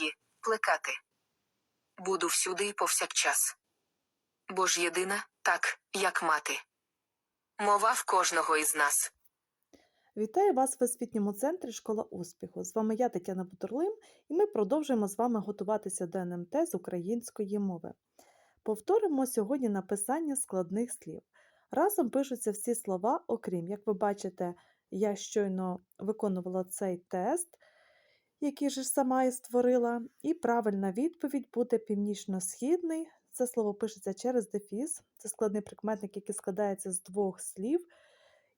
її плекати. Буду всюди і повсякчас. Бо ж єдина, так, як мати. Мова в кожного із нас. Вітаю вас в освітньому центрі Школа успіху. З вами я Тетяна Бутурлим, і ми продовжуємо з вами готуватися до НМТ з української мови. Повторимо сьогодні написання складних слів. Разом пишуться всі слова, окрім, як ви бачите, я щойно виконувала цей тест, же ж сама і створила, і правильна відповідь буде північно-східний. Це слово пишеться через дефіс. Це складний прикметник, який складається з двох слів.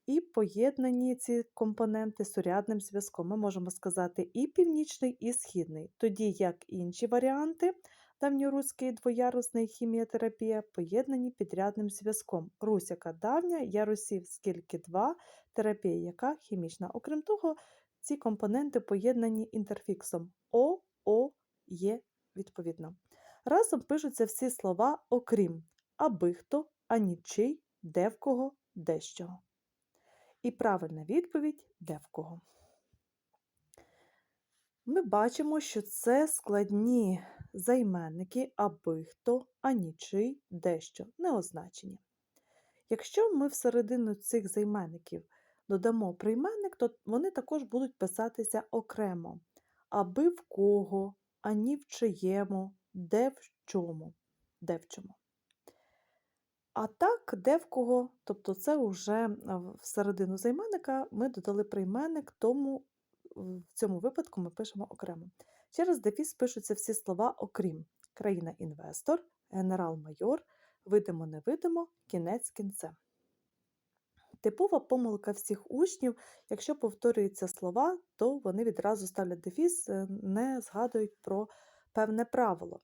І поєднані ці компоненти сурядним зв'язком. Ми можемо сказати і північний, і східний. Тоді як інші варіанти, давньоруський двоярусний хіміотерапія, поєднані підрядним зв'язком. Русяка давня, ярусів скільки два, терапія яка хімічна. Окрім того, ці компоненти поєднані інтерфіксом О, О, Є відповідно. Разом пишуться всі слова окрім аби хто, анічий, де в кого, дещого. І правильна відповідь де в кого. Ми бачимо, що це складні займенники аби хто, анічий, дещо, неозначені. Якщо ми всередину цих займенників додамо прийменник, то вони також будуть писатися окремо. Аби в кого, ані в чиєму, де в чому, де в чому. А так, де в кого, тобто це вже всередину займенника ми додали прийменник, тому в цьому випадку ми пишемо окремо. Через дефіс пишуться всі слова окрім країна-інвестор, генерал-майор, видимо-невидимо, кінець кінцем. Типова помилка всіх учнів, якщо повторюються слова, то вони відразу ставлять дефіс, е, не згадують про певне правило.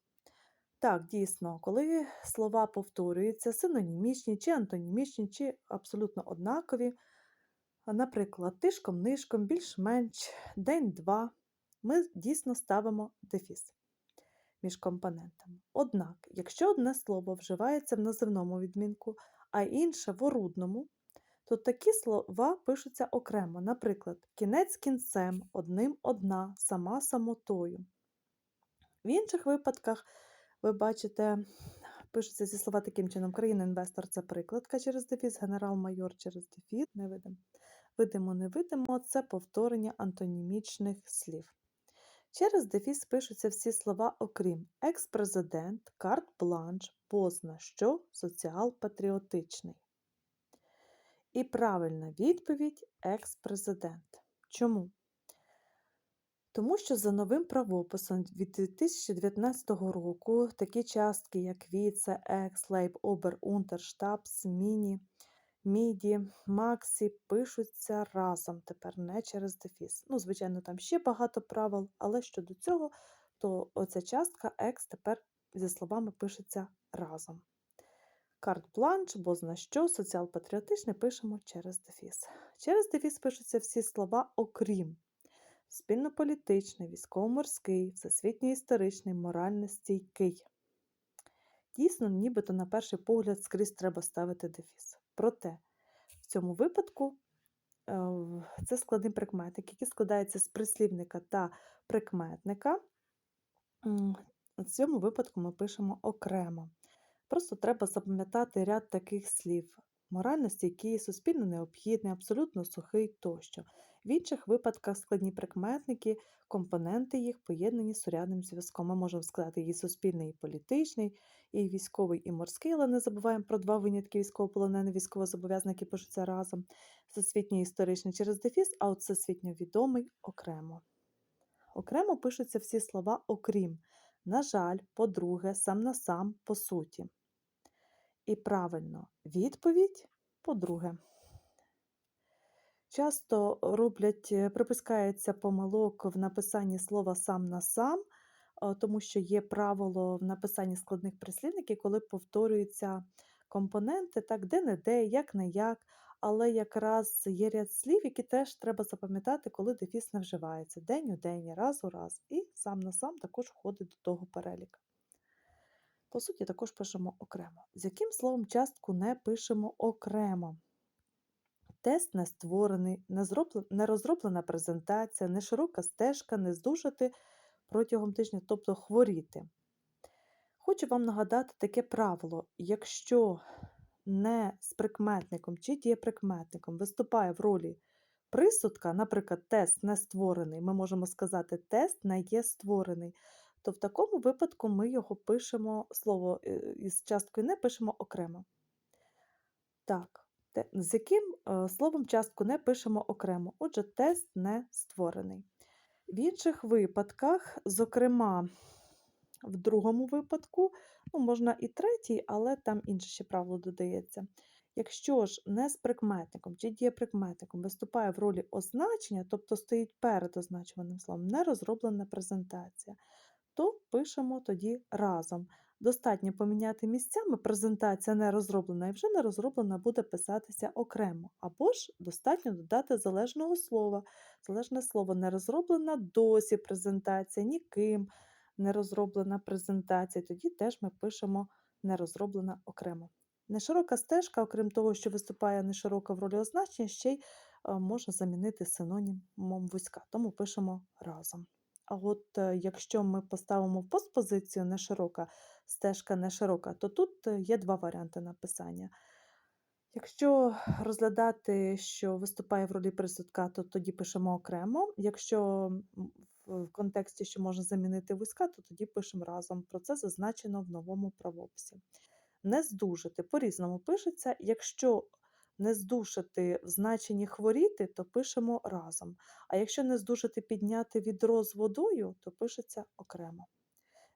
Так, дійсно, коли слова повторюються, синонімічні чи антонімічні, чи абсолютно однакові, наприклад, тишком-нишком, більш-менш, день-два, ми дійсно ставимо дефіс між компонентами. Однак, якщо одне слово вживається в називному відмінку, а інше в орудному, то такі слова пишуться окремо, наприклад, кінець кінцем, одним одна, сама самотою. В інших випадках ви бачите, пишуться ці слова таким чином: країна-інвестор це прикладка через дефіс, генерал-майор через дефіс, не видимо. Видимо, не видимо це повторення антонімічних слів. Через дефіс пишуться всі слова, окрім екс-президент, карт-бланш, позна що, соціал-патріотичний. І правильна відповідь екс-президент. Чому? Тому що за новим правописом від 2019 року такі частки, як віце, екс, лейб, обер, унтер, штабс, міні, міді, максі, пишуться разом тепер, не через дефіс. Ну, звичайно, там ще багато правил, але щодо цього, то оця частка екс тепер зі словами пишеться разом. Карт-бланш, бо зна що, соціал-патріотичне пишемо через дефіс. Через дефіс пишуться всі слова окрім спільнополітичний, військово-морський, всесвітньо-історичний, морально-стійкий. Дійсно, нібито на перший погляд скрізь треба ставити дефіс. Проте, в цьому випадку е, це складний прикметник, який складається з прислівника та прикметника. В цьому випадку ми пишемо окремо. Просто треба запам'ятати ряд таких слів: морально стійкий, суспільно необхідний, абсолютно сухий тощо. В інших випадках складні прикметники, компоненти їх поєднані з сурядним зв'язком. Ми можемо сказати і суспільний, і політичний, і військовий, і морський, але не забуваємо про два винятки військовополонений, військовозобов'язаний, які пишуться разом. Всесвітньо історичний через дефіс, а от всесвітньо відомий окремо. Окремо пишуться всі слова окрім. На жаль, по-друге, сам на сам, по суті. І правильно, відповідь по-друге. Часто роблять, е, припускається помилок в написанні слова сам на сам, е, тому що є правило в написанні складних прислівників, коли повторюються компоненти, так де-не-де, як-не як, але якраз є ряд слів, які теж треба запам'ятати, коли дефіс не вживається день у день, раз у раз. І сам на сам також входить до того переліка. По суті, також пишемо окремо. З яким словом частку не пишемо окремо? Тест не створений, не, зроблена, не розроблена презентація, не широка стежка, не здужати протягом тижня, тобто хворіти. Хочу вам нагадати таке правило: якщо не з прикметником чи дієприкметником виступає в ролі присудка, наприклад, тест не створений, ми можемо сказати, тест не є створений, то в такому випадку ми його пишемо, слово е, із часткою не пишемо окремо. Так, з яким е, словом частку не пишемо окремо? Отже, тест не створений. В інших випадках, зокрема, в другому випадку, ну, можна і третій, але там інше ще правило додається. Якщо ж не з прикметником чи дієприкметником виступає в ролі означення, тобто стоїть перед означуваним словом, не розроблена презентація, то пишемо тоді разом. Достатньо поміняти місцями презентація не розроблена, і вже не розроблена буде писатися окремо. Або ж достатньо додати залежного слова. Залежне слово не розроблена досі презентація, ніким не розроблена презентація. Тоді теж ми пишемо не розроблена окремо. Неширока стежка, окрім того, що виступає неширока в ролі означення, ще й е, можна замінити синонімом вузька, тому пишемо разом. А от е, якщо ми поставимо в постпозицію не широка, стежка не широка, то тут е, є два варіанти написання. Якщо розглядати, що виступає в ролі присудка, то тоді пишемо окремо. Якщо в контексті, що можна замінити вузька, то тоді пишемо разом. Про це зазначено в новому правописі. Не здужати по-різному пишеться. Якщо не здушати в значенні хворіти, то пишемо разом. А якщо не здужати підняти відро з водою, то пишеться окремо.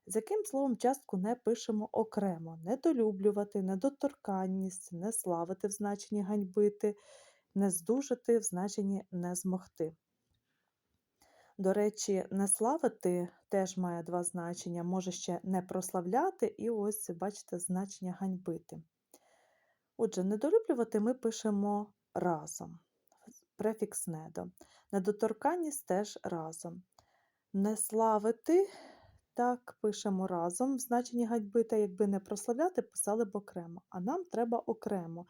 З яким словом частку не пишемо окремо: недолюблювати, недоторканність, не славити в значенні ганьбити, не здужати в значенні не змогти. До речі, не славити теж має два значення, може ще не прославляти, і ось бачите значення ганьбити. Отже, недолюблювати ми пишемо разом. Префікс недо. Недоторканність теж разом. Не славити так пишемо разом в значенні ганьбити, якби не прославляти, писали б окремо. А нам треба окремо.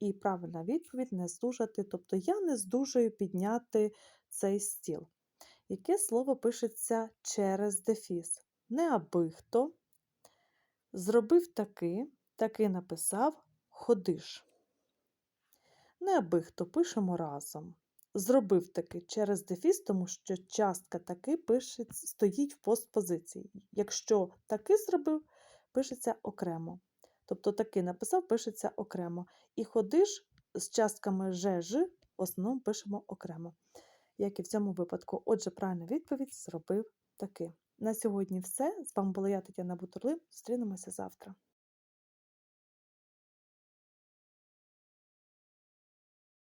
І правильна відповідь не здужати. Тобто я не здужую підняти цей стіл. Яке слово пишеться через дефіс? Не аби хто. Зробив таки, таки написав ходиш. Не аби хто пишемо разом. Зробив таки через дефіс, тому що частка таки пише, стоїть в постпозиції. Якщо таки зробив, пишеться окремо. Тобто таки написав, пишеться окремо. І ходиш з частками же, ж, в основному пишемо окремо, як і в цьому випадку. Отже, правильна відповідь зробив таки. На сьогодні все. З вами була я, Тетяна Бутурлин. Зустрінемося завтра.